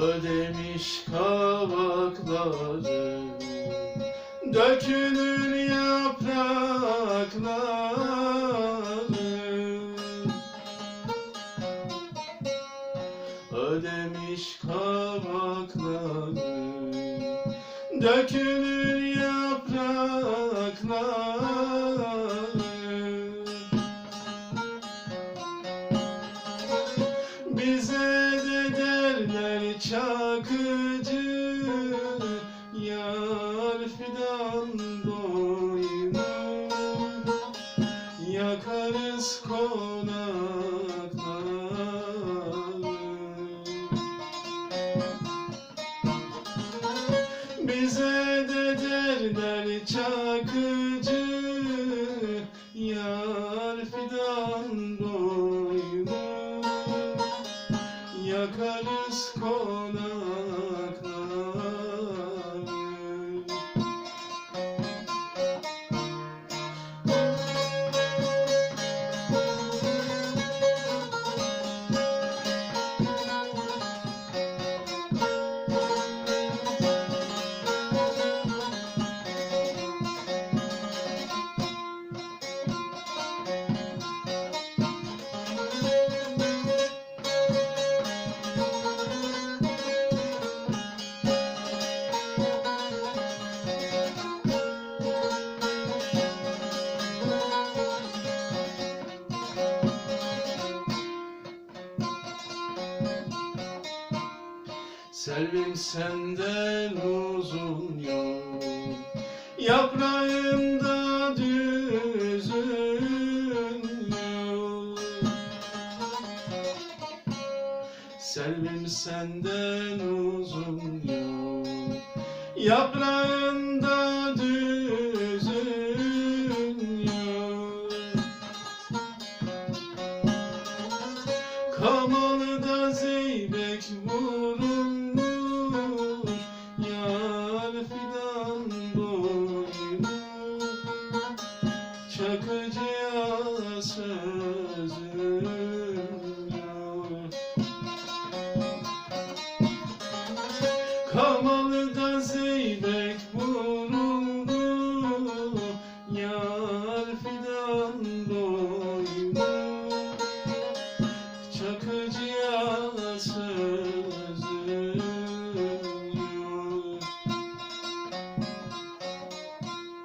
ödemiş kavakları Dökünün yaprakları. Ödemiş kavakları Dökünün yaprakları. Çakıcı Yar fidan boynu. Yakarız konakları. Bize de derler çakıcı Yakarız konakları Selvin senden uzun yol Yaprağında düzün yol Selvin senden uzun yol Yaprağında düzün yol Kamalıda Kamalıda zeybek vuruldu